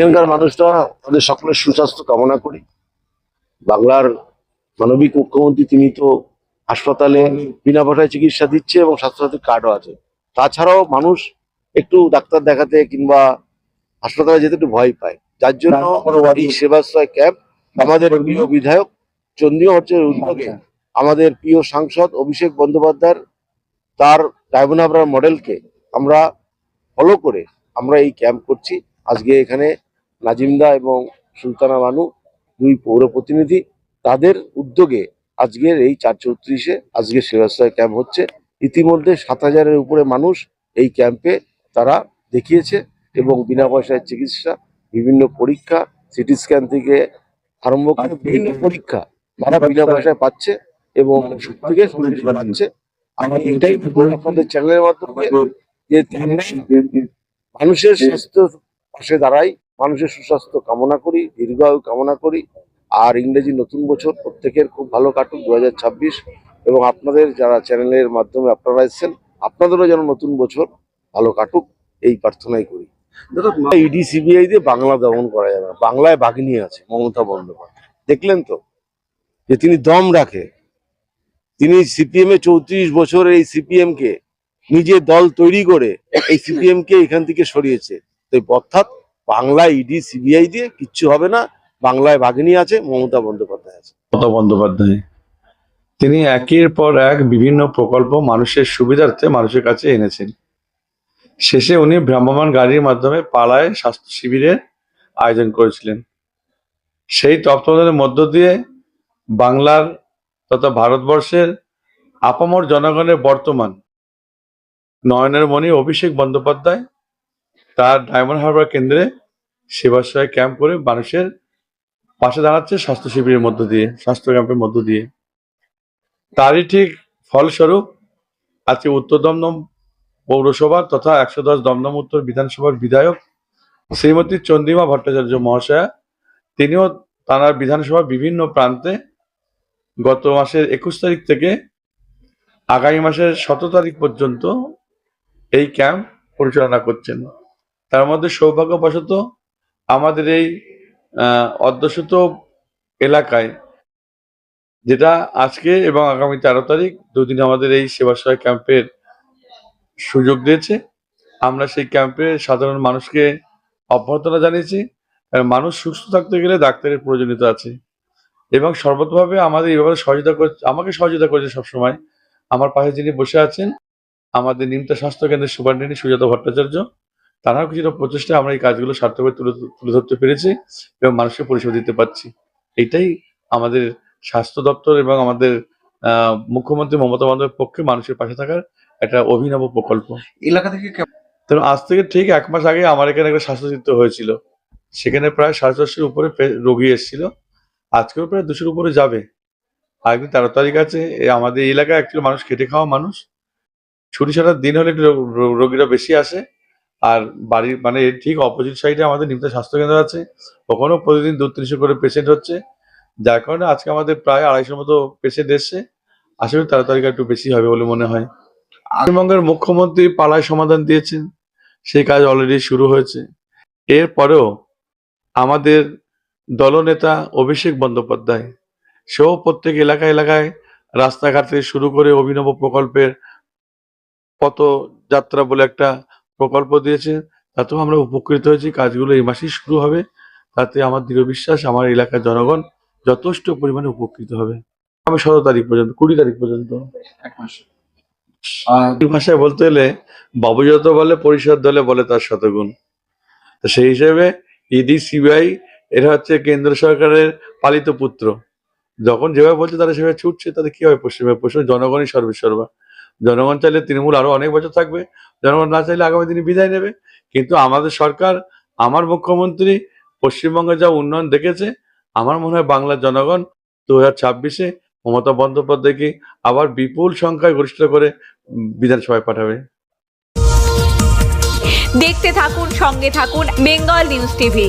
এখানকার মানুষরা আমাদের সকলের সুস্বাস্থ্য কামনা করি। বাংলার মানবিক মুখ্যমন্ত্রী তিনি তো হাসপাতালে বিনা পয়সায় চিকিৎসা দিচ্ছে এবং স্বাস্থ্যসাথী কার্ডও আছে। তাছাড়াও মানুষ একটু ডাক্তার দেখাতে কিংবা হাসপাতালে যেতে একটু ভয় পায়। যার জন্য এই সেবাশ্রয় ক্যাম্প আমাদের প্রিয় বিধায়ক চন্দ্রীয় হচ্ছে উদ্যোগে আমাদের প্রিয় সাংসদ অভিষেক বন্দ্যোপাধ্যায়ের তার ডায়মন্ড মডেলকে আমরা ফলো করে আমরা এই ক্যাম্প করছি। আজকে এখানে নাজিমদা এবং সুলতানা বানু দুই পৌর প্রতিনিধি তাদের উদ্যোগে আজকের এই চার চৌত্রিশে আজকে সেবাশ্রয় ক্যাম্প হচ্ছে। ইতিমধ্যে সাত হাজারের উপরে মানুষ এই ক্যাম্পে তারা দেখিয়েছে এবং বিনা পয়সায় চিকিৎসা বিভিন্ন পরীক্ষা সিটি স্ক্যান থেকে আরম্ভ করে বিভিন্ন পরীক্ষা তারা বিনা পয়সায় পাচ্ছে এবং ওষুধ থেকে পাচ্ছে। আমি এটাই আপনাদের চ্যানেলের মাধ্যমে যে মানুষের স্বাস্থ্য পাশে দাঁড়াই মানুষের সুস্বাস্থ্য কামনা করি দীর্ঘায়ু কামনা করি। আর ইংরেজি নতুন বছর প্রত্যেকের খুব ভালো কাটুক দু এবং আপনাদের যারা চ্যানেলের মাধ্যমে আপনারা এসেছেন আপনাদেরও যেন নতুন বছর ভালো কাটুক এই প্রার্থনাই করি। ইডি সিবিআই দিয়ে বাংলা দমন করা যাবে বাংলায় বাগনি আছে মমতা বন্দ্যোপাধ্যায়। দেখলেন তো যে তিনি দম রাখে। তিনি সিপিএম এ চৌত্রিশ বছরের এই সিপিএম কে নিজের দল তৈরি করে এই সিপিএম কে এখান থেকে সরিয়েছে। তো অর্থাৎ বাংলায় ইডি সিবিআই দিয়ে কিচ্ছু হবে না। বাংলায় বাগিনী আছে, মমতা বন্দ্যোপাধ্যায় আছে। মমতা বন্দ্যোপাধ্যায়। তিনি একের পর এক বিভিন্ন প্রকল্প মানুষের সুবিধার্থে মানুষের কাছে এনেছেন। শেষে উনি ভ্রাম্যমান গাড়ির মাধ্যমে পাড়ায় স্বাস্থ্য শিবিরের আয়োজন করেছিলেন। সেই তত্ত্বাবধানের মধ্য দিয়ে বাংলার তথা ভারতবর্ষের আপামর জনগণের বর্তমান নয়নের মণি অভিষেক বন্দ্যোপাধ্যায় তার ডায়মন্ড হারবার কেন্দ্রে সেবাশ্রয় ক্যাম্প করে মানুষের পাশে দাঁড়াচ্ছে স্বাস্থ্য শিবিরের মধ্য দিয়ে, স্বাস্থ্য ক্যাম্পের মধ্য দিয়ে। তারই ঠিক ফলস্বরূপ আজকে উত্তর দমদম পৌরসভা তথা একশো দশ দমদম উত্তর বিধানসভার বিধায়ক শ্রীমতী চন্দ্রিমা ভট্টাচার্য মহাশয়া, তিনিও তাঁর বিধানসভার বিভিন্ন প্রান্তে গত মাসের একুশ তারিখ থেকে আগামী মাসের সতেরো তারিখ পর্যন্ত এই ক্যাম্প পরিচালনা করছেন। তার মধ্যে সৌভাগ্যবশত আমাদের এই অধ্যুষিত এলাকায়, যেটা আজকে এবং আগামী তেরো তারিখ দুদিন আমাদের এই সেবাশ্রয় ক্যাম্পের সুযোগ দিয়েছে। আমরা সেই ক্যাম্পে সাধারণ মানুষকে অভ্যর্থনা জানিয়েছি মানুষ সুস্থ থাকতে গেলে ডাক্তারের প্রয়োজনীয়তা আছে। এবং সর্বতভাবে আমাদের এই ব্যাপারে সহযোগিতা করছে আমাকে সহযোগিতা করেছে সবসময়। আমার পাশে যিনি বসে আছেন, আমাদের নিমতা স্বাস্থ্য কেন্দ্রের সুপারিনটেন্ডেন্ট সুজাতা ভট্টাচার্য তারাও কিছুটা প্রচেষ্টা আমরা এই কাজগুলো সার্থকভাবে তুলে তুলে ধরতে পেরেছি এবং মানুষকে পরিষেবা দিতে পারছি। এটাই আমাদের স্বাস্থ্য দপ্তর এবং আমাদের মুখ্যমন্ত্রী মমতা বন্দ্যোপাধ্যায়ের পক্ষে মানুষের পাশে থাকার একটা অভিনব প্রকল্প। এলাকা থেকে কেমন আজ থেকে ঠিক এক মাস আগে আমার এখানে একটা স্বাস্থ্যচিত্র হয়েছিল। সেখানে প্রায় সাড়ে চারশোর উপরে রোগী এসেছিল। আজকেও প্রায় দুশোর উপরে যাবে। আজকে তেরো তারিখ আছে আমাদের এলাকায় অ্যাকচুয়ালি মানুষ খেটে খাওয়া মানুষ। ছুটি ছাড়ার দিন হলে একটু রোগীরা বেশি আসে। আর বাড়ির মানে ঠিক অপোজিট সাইডে আমাদের নিমতা স্বাস্থ্যকেন্দ্র আছে। ওখানেও প্রতিদিন দু তিনশো করে পেশেন্ট হচ্ছে। যার কারণে আজকে আমাদের প্রায় আড়াইশোর মতো পেশেন্ট এসছে। আশা করি তারিখ একটু বেশি হবে বলে মনে হয়। পশ্চিমবঙ্গের মুখ্যমন্ত্রী পালায় সমাধান দিয়েছেন। সেই কাজ অলরেডি শুরু হয়েছে। এরপরেও আমাদের দলনেতা অভিষেক বন্দ্যোপাধ্যায় সেও প্রত্যেক এলাকা এলাকায় রাস্তাঘাট থেকে শুরু করে অভিনব প্রকল্পের পথযাত্রা বলে একটা প্রকল্প দিয়েছে তাতেও আমরা উপকৃত হয়েছি। কাজগুলো এই মাসেই শুরু হবে। তাতে আমার দৃঢ় বিশ্বাস আমার এলাকার জনগণ যথেষ্ট পরিমাণে উপকৃত হবে। আমি সতেরো তারিখ পর্যন্ত কুড়ি তারিখ পর্যন্ত। এক মাস। ভাষায় বলতে গেলে বাবু যত বলে পরিষদ দলে বলে তার শতগুণ। তো সেই হিসেবে ইডি সিবিআই এরা হচ্ছে কেন্দ্র সরকারের পালিত পুত্র। যখন যেভাবে বলছে তারা সেভাবে ছুটছে তাদের কি হবে? পশ্চিমবঙ্গ পশ্চিম জনগণই সর্বেসর্বা জনগণ চাইলে তৃণমূল আরও অনেক বছর থাকবে, জনগণ না চাইলে আগামী দিনে বিদায় নেবে। কিন্তু আমাদের সরকার, আমার মুখ্যমন্ত্রী পশ্চিমবঙ্গে যা উন্নয়ন দেখেছে, আমার মনে হয় বাংলার জনগণ দু হাজার ছাব্বিশে মমতা বন্দ্যোপাধ্যায়কে আবার বিপুল সংখ্যায় গরিষ্ঠ করে বিধানসভায় পাঠাবে। দেখতে থাকুন, সঙ্গে থাকুন, বেঙ্গল নিউজ টিভি।